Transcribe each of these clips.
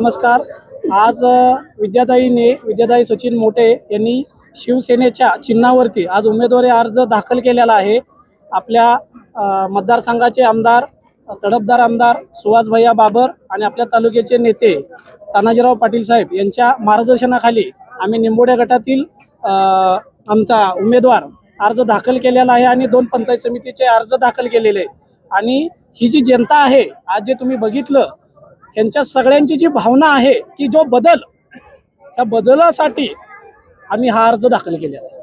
नमस्कार. आज अ, विद्याताईने विद्याताई सचिन मोठे यांनी शिवसेनेच्या चिन्हावरती आज उमेदवारी अर्ज दाखल केलेला आहे. आपल्या मतदारसंघाचे आमदार तडफदार आमदार सुहास भैया बाबर आणि आपल्या तालुक्याचे नेते तानाजीराव पाटील साहेब यांच्या मार्गदर्शनाखाली आम्ही निंबोड्या गटातील आमचा उमेदवार अर्ज दाखल केलेला आहे आणि दोन पंचायत समितीचे अर्ज दाखल केलेले आणि ही जी जनता आहे आज जे तुम्ही बघितलं यांच्या सगळ्यांची जी भावना आहे की जो बदल त्या बदलासाठी आम्ही हा अर्ज दाखल केलेला आहे.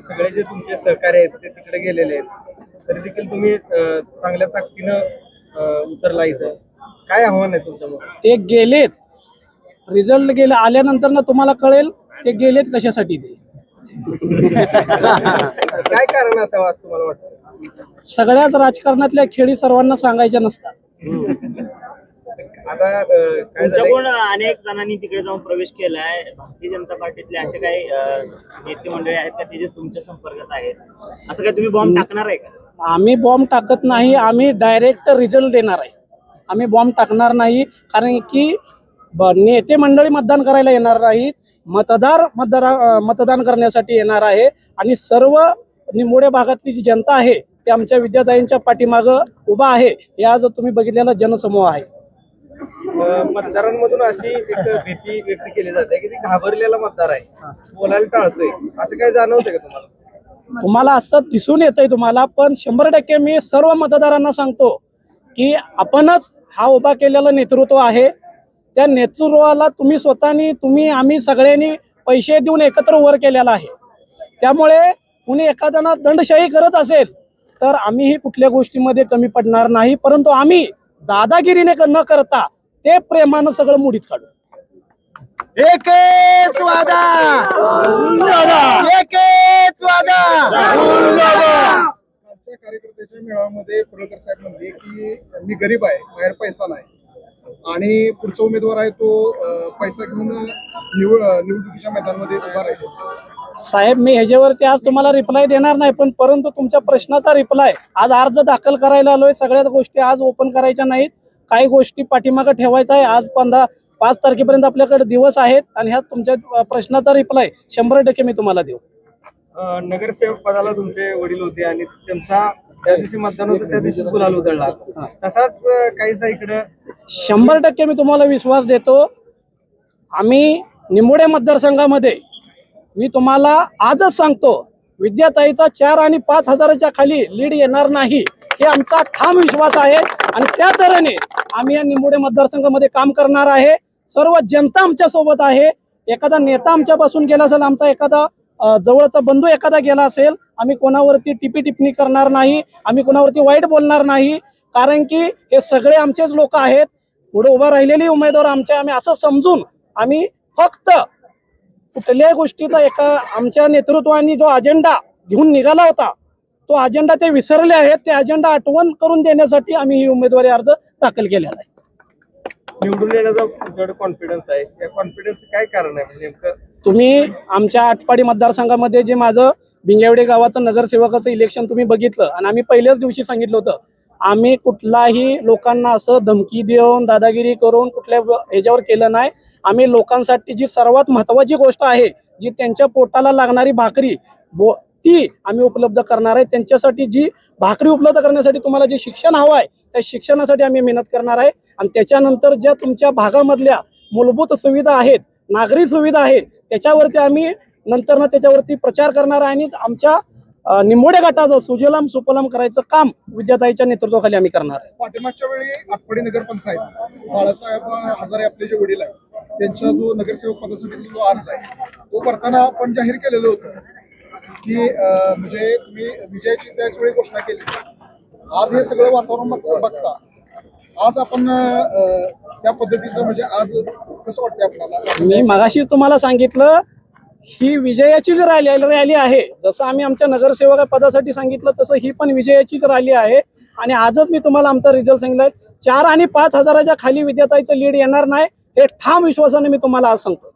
सगळे जे तुमचे सहकारी आहेत ते तिकडे गेलेले आहेत तरी देखील तुम्ही चांगल्या ताकदीनं उतरला इथं. काय आव्हान आहे तुमचं मग ते गेलेत. रिझल्ट गेले आल्यानंतर ना तुम्हाला कळेल ते गेलेत कशासाठी ते. काय कारण असावं असं तुम्हाला वाटतं? सगळ्याच राजकारणातल्या खेळी सर्वांना सांगायच्या नसतात. आता? तुमच्याकडून अनेक जणांनी तिकडे जाऊन प्रवेश केलाय. भारतीय जनता पार्टीतले असे काही नेते मंडळी आहेत का ते जे तुमच्या संपर्कात आहेत? असं काय तुम्ही बॉम्ब टाकणार आहे का? आम्ही बॉम्ब टाकत नाही. आम्ही डायरेक्ट रिझल्ट देणार आहे. आम्ही बॉम्ब टाकणार नाही. कारण की नेते मंडळी मतदान करायला येणार नाहीत. मतदार मतदार मतदान करण्यासाठी येणार आहे. आणि सर्व निमोड्या भागातली जी जनता आहे ते आमच्या विद्याताईंच्या पाठीमागं उभा आहे. हे आज तुम्ही बघितलेला जनसमूह आहे. मतदारांमधून अशी एक भीती व्यक्त केली जाते की ती घाबरलेला मतदार आहे. बोलायला टाळतोय. असं काय जाणवतंय का तुम्हाला? तुम्हाला असं दिसून येतंय तुम्हाला पण शंभर टक्के मी सर्व मतदारांना सांगतो की आपणच हा उभा केलेलं नेतृत्व आहे. त्या नेतृत्वाला तुम्ही स्वतःनी तुम्ही आम्ही सगळ्यांनी पैसे देऊन एकत्र वर केलेला आहे. त्यामुळे कुणी एखाद्याला दंडशाही करत असेल तर आम्हीही कुठल्या गोष्टीमध्ये कमी पडणार नाही परंतु आम्ही दादागिरीने क- न करता ते प्रेमानं सगळं मुडीत काढू एकच वादा. एकच वादा. आमच्या कार्यकर्त्याच्या मेळाव्यामध्ये पडळकर साहेब म्हणले की मी गरीब आहे बाहेर पैसा नाही. आणि पुढचा उमेदवार आहे तो पैसा घेऊन निवड निवडणुकीच्या मैदानामध्ये उभा राहील. साहेब मी ह्याच्यावरती आज तुम्हाला रिप्लाय देणार नाही पण परंतु तुमच्या प्रश्नाचा रिप्लाय आज अर्ज दाखल करायला आलोय. सगळ्याच गोष्टी आज ओपन करायच्या नाहीत. काही गोष्टी पाठीमागं ठेवायचा आहे. आज पंधरा पाच तारखेपर्यंत आपल्याकडे दिवस आहेत आणि ह्या तुमच्या प्रश्नाचा रिप्लाय शंभर टक्के मी तुम्हाला देऊ. नगरसेवक पदाला तुमचे वडील होते आणि त्यांचा त्या दिवशी मतदान होतं त्या दिवशीच गुलाल उधळला. तसाच काहीसा इकडं शंभर टक्के मी तुम्हाला विश्वास देतो. आम्ही निंबोडे मतदारसंघामध्ये मी तुम्हाला आजच सांगतो विद्याताईचा चार आणि पाच हजाराच्या खाली लीड येणार नाही हे आमचा ठाम विश्वास आहे. आणि त्या तऱ्हेने आम्ही या निंबोडे मतदारसंघामध्ये काम करणार आहे. सर्व जनता आमच्यासोबत आहे. एखादा नेता आमच्यापासून गेला असेल आमचा एखादा जवळचा बंधू एखादा गेला असेल आम्ही कोणावरती टिपी टिपणी करणार नाही आम्ही कोणावरती वाईट बोलणार नाही. कारण की हे सगळे आमचेच लोक आहेत. पुढे उभा राहिलेली उमेदवार आमचे आम्ही असं समजून आम्ही फक्त कुठल्याही गोष्टीचा एका आमच्या नेतृत्वाने जो अजेंडा घेऊन निघाला होता तो अजेंडा ते विसरले आहेत ते अजेंडा आठवण करून देण्यासाठी आम्ही ही उमेदवारी अर्ज दाखल केलेला आहे. निवडून येण्याचा कॉन्फिडन्स आहे. त्या कॉन्फिडन्स काय कारण आहे? म्हणजे नेमकं तुम्ही आमच्या आटपाडी मतदारसंघामध्ये जे माझं बिंगेवडे गावाचं नगरसेवकाचं इलेक्शन तुम्ही बघितलं आणि आम्ही पहिल्याच दिवशी सांगितलं होतं आम्ही कुठलाही लोकांना असं धमकी देऊन दादागिरी करून कुठल्या ह्याच्यावर केलं नाही. आम्ही लोकांसाठी जी सर्वात महत्वाची गोष्ट आहे जी त्यांच्या पोटाला लागणारी भाकरी बो ती आम्ही उपलब्ध करणार आहे. त्यांच्यासाठी जी भाकरी उपलब्ध करण्यासाठी तुम्हाला जे शिक्षण हवं आहे त्या शिक्षणासाठी आम्ही मेहनत करणार आहे. आणि त्याच्यानंतर ज्या तुमच्या भागामधल्या मूलभूत सुविधा आहेत नागरी सुविधा आहेत त्याच्यावरती आम्ही नंतर ना त्याच्यावरती प्रचार करणार आहे. आणि आमच्या निंबोडे गटाचं सुजलाम सुफलाम करायचं काम विद्याताईच्या नेतृत्वाखाली आम्ही करणार आहे. पाठीमागच्या वेळी आटपाडी नगर पंचायत बाळासाहेब हजारे आपले जे वडील आहेत त्यांचा जो नगरसेवक पदासाठी जो अर्ज आहे तो भरताना आपण जाहीर केलेलं होतं की म्हणजे तुम्ही विजयाची त्याच वेळी घोषणा केली. आज हे सगळं वातावरण बघ- बघता आज आपण त्या पद्धतीचं म्हणजे आज कसं वाटतंय आपल्याला? मी मगाशी तुम्हाला सांगितलं ही विजयाचीच रॅली रॅली आहे जसं आम्ही आमच्या नगरसेवक पदासाठी सांगितलं तसं ही पण विजयाचीच रॅली आहे. आणि आजच मी तुम्हाला आमचा रिझल्ट सांगितलाय. चार आणि पाच हजाराच्या खाली विद्यार्थ्याचं लीड येणार नाही हे ठाम विश्वासाने मी तुम्हाला आज सांगतो